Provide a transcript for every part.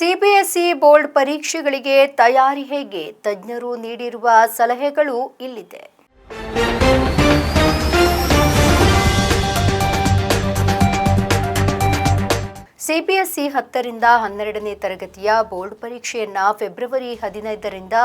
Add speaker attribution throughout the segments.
Speaker 1: CBSE board ಪರೀಕ್ಷೆಗಳಿಗೆ ತಯಾರಿ ಹೇಗೆ? ತಜ್ಞರು ನೀಡಿರುವ ಸಲಹೆಗಳು ಇಲ್ಲಿದೆ. ಸಿಬಿಎಸ್ಇ ಹತ್ತರಿಂದ ಹನ್ನೆರಡನೇ ತರಗತಿಯ ಬೋರ್ಡ್ ಪರೀಕ್ಷೆಯನ್ನ ಫೆಬ್ರವರಿ ಹದಿನೈದರಿಂದ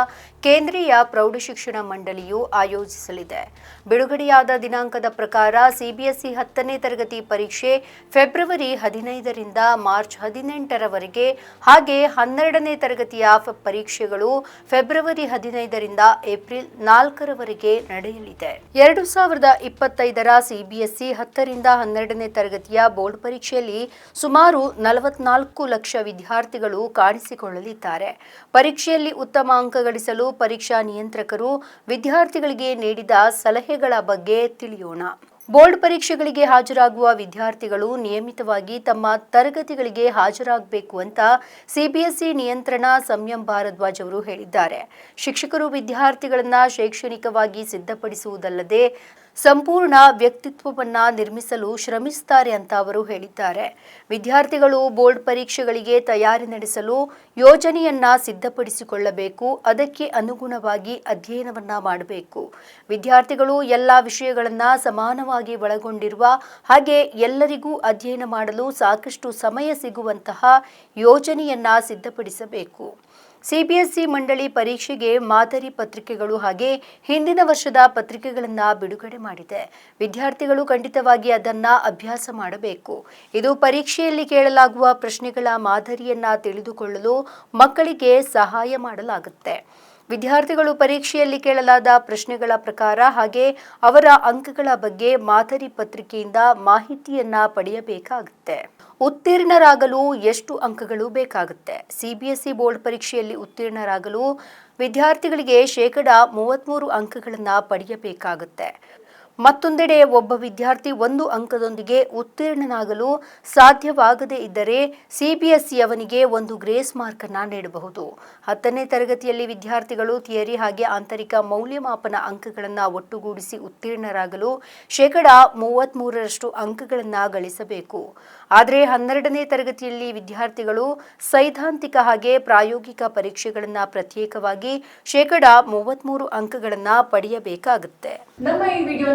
Speaker 1: ಕೇಂದ್ರೀಯ ಪ್ರೌಢಶಿಕ್ಷಣ ಮಂಡಳಿಯು ಆಯೋಜಿಸಲಿದೆ. ಬಿಡುಗಡೆಯಾದ ದಿನಾಂಕದ ಪ್ರಕಾರ ಸಿಬಿಎಸ್ಇ ಹತ್ತನೇ ತರಗತಿ ಪರೀಕ್ಷೆ ಫೆಬ್ರವರಿ ಹದಿನೈದರಿಂದ ಮಾರ್ಚ್ ಹದಿನೆಂಟರವರೆಗೆ ಹಾಗೆ ಹನ್ನೆರಡನೇ ತರಗತಿಯ ಪರೀಕ್ಷೆಗಳು ಫೆಬ್ರವರಿ ಹದಿನೈದರಿಂದ ಏಪ್ರಿಲ್ ನಾಲ್ಕರವರೆಗೆ ನಡೆಯಲಿದೆ. ಎರಡು ಸಾವಿರದ ಇಪ್ಪತ್ತೈದರ ಸಿಬಿಎಸ್ಇ ಹತ್ತರಿಂದ ಹನ್ನೆರಡನೇ ತರಗತಿಯ ಬೋರ್ಡ್ ಪರೀಕ್ಷೆಯಲ್ಲಿ ಸುಮಾರು ನಲವತ್ನಾಲ್ಕು ಲಕ್ಷ ವಿದ್ಯಾರ್ಥಿಗಳು ಕಾಣಿಸಿಕೊಳ್ಳಲಿದ್ದಾರೆ. ಪರೀಕ್ಷೆಯಲ್ಲಿ ಉತ್ತಮ ಅಂಕ ಗಳಿಸಲು ಪರೀಕ್ಷಾ ನಿಯಂತ್ರಕರು ವಿದ್ಯಾರ್ಥಿಗಳಿಗೆ ನೀಡಿದ ಸಲಹೆಗಳ ಬಗ್ಗೆ ತಿಳಿಯೋಣ. ಬೋರ್ಡ್ ಪರೀಕ್ಷೆಗಳಿಗೆ ಹಾಜರಾಗುವ ವಿದ್ಯಾರ್ಥಿಗಳು ನಿಯಮಿತವಾಗಿ ತಮ್ಮ ತರಗತಿಗಳಿಗೆ ಹಾಜರಾಗಬೇಕು ಅಂತ ಸಿಬಿಎಸ್ಇ ನಿಯಂತ್ರಣ ಸಂಯಂ ಭಾರದ್ವಾಜ್ ಅವರು ಹೇಳಿದ್ದಾರೆ. ಶಿಕ್ಷಕರು ವಿದ್ಯಾರ್ಥಿಗಳನ್ನು ಶೈಕ್ಷಣಿಕವಾಗಿ ಸಿದ್ಧಪಡಿಸುವುದಲ್ಲದೆ ಸಂಪೂರ್ಣ ವ್ಯಕ್ತಿತ್ವವನ್ನ ನಿರ್ಮಿಸಲು ಶ್ರಮಿಸುತ್ತಾರೆ ಅಂತ ಅವರು ಹೇಳಿದ್ದಾರೆ. ವಿದ್ಯಾರ್ಥಿಗಳು ಬೋರ್ಡ್ ಪರೀಕ್ಷೆಗಳಿಗೆ ತಯಾರಿ ನಡೆಸಲು ಯೋಜನೆಯನ್ನ ಸಿದ್ಧಪಡಿಸಿಕೊಳ್ಳಬೇಕು. ಅದಕ್ಕೆ ಅನುಗುಣವಾಗಿ ಅಧ್ಯಯನವನ್ನ ಮಾಡಬೇಕು. ವಿದ್ಯಾರ್ಥಿಗಳು ಎಲ್ಲ ವಿಷಯಗಳನ್ನ ಸಮಾನವಾಗಿ ಒಳಗೊಂಡಿರುವ ಹಾಗೆ ಎಲ್ಲರಿಗೂ ಅಧ್ಯಯನ ಮಾಡಲು ಸಾಕಷ್ಟು ಸಮಯ ಸಿಗುವಂತಹ ಯೋಜನೆಯನ್ನ ಸಿದ್ಧಪಡಿಸಬೇಕು. ಸಿಬಿಎಸ್ಇ ಮಂಡಳಿ ಪರೀಕ್ಷೆಗೆ ಮಾದರಿ ಪತ್ರಿಕೆಗಳು ಹಾಗೆ ಹಿಂದಿನ ವರ್ಷದ ಪತ್ರಿಕೆಗಳನ್ನು ಬಿಡುಗಡೆ ಮಾಡಿದೆ. ವಿದ್ಯಾರ್ಥಿಗಳು ಖಂಡಿತವಾಗಿ ಅದನ್ನು ಅಭ್ಯಾಸ ಮಾಡಬೇಕು. ಇದು ಪರೀಕ್ಷೆಯಲ್ಲಿ ಕೇಳಲಾಗುವ ಪ್ರಶ್ನೆಗಳ ಮಾದರಿಯನ್ನ ತಿಳಿದುಕೊಳ್ಳಲು ಮಕ್ಕಳಿಗೆ ಸಹಾಯ ಮಾಡಲಾಗುತ್ತೆ. ವಿದ್ಯಾರ್ಥಿಗಳು ಪರೀಕ್ಷೆಯಲ್ಲಿ ಕೇಳಲಾದ ಪ್ರಶ್ನೆಗಳ ಪ್ರಕಾರ ಹಾಗೆ ಅವರ ಅಂಕಗಳ ಬಗ್ಗೆ ಮಾದರಿ ಪತ್ರಿಕೆಯಿಂದ ಮಾಹಿತಿಯನ್ನ ಪಡೆಯಬೇಕಾಗುತ್ತೆ. ಉತ್ತೀರ್ಣರಾಗಲು ಎಷ್ಟು ಅಂಕಗಳು ಬೇಕಾಗುತ್ತೆ? ಸಿಬಿಎಸ್ಇ ಬೋರ್ಡ್ ಪರೀಕ್ಷೆಯಲ್ಲಿ ಉತ್ತೀರ್ಣರಾಗಲು ವಿದ್ಯಾರ್ಥಿಗಳಿಗೆ ಶೇಕಡ ಮೂವತ್ತ್ಮೂರು ಅಂಕಗಳನ್ನು ಪಡೆಯಬೇಕಾಗುತ್ತೆ. ಮತ್ತೊಂದೆಡೆ ಒಬ್ಬ ವಿದ್ಯಾರ್ಥಿ ಒಂದು ಅಂಕದೊಂದಿಗೆ ಉತ್ತೀರ್ಣನಾಗಲು ಸಾಧ್ಯವಾಗದೇ ಇದ್ದರೆ ಸಿಬಿಎಸ್ಇ ಅವನಿಗೆ ಒಂದು ಗ್ರೇಸ್ ಮಾರ್ಕ್ ಅನ್ನ ನೀಡಬಹುದು. ಹತ್ತನೇ ತರಗತಿಯಲ್ಲಿ ವಿದ್ಯಾರ್ಥಿಗಳು ಥಿಯರಿ ಹಾಗೆ ಆಂತರಿಕ ಮೌಲ್ಯಮಾಪನ ಅಂಕಗಳನ್ನು ಒಟ್ಟುಗೂಡಿಸಿ ಉತ್ತೀರ್ಣರಾಗಲು ಶೇಕಡ ಮೂವತ್ತ್ಮೂರರಷ್ಟು ಅಂಕಗಳನ್ನು ಗಳಿಸಬೇಕು. ಆದರೆ ಹನ್ನೆರಡನೇ ತರಗತಿಯಲ್ಲಿ ವಿದ್ಯಾರ್ಥಿಗಳು ಸೈದ್ಧಾಂತಿಕ ಹಾಗೆ ಪ್ರಾಯೋಗಿಕ ಪರೀಕ್ಷೆಗಳನ್ನು ಪ್ರತ್ಯೇಕವಾಗಿ ಶೇಕಡ ಮೂವತ್ತ್ಮೂರು ಅಂಕಗಳನ್ನು ಪಡೆಯಬೇಕಾಗುತ್ತೆ.
Speaker 2: ನಮ್ಮ ಈ ವಿಡಿಯೋ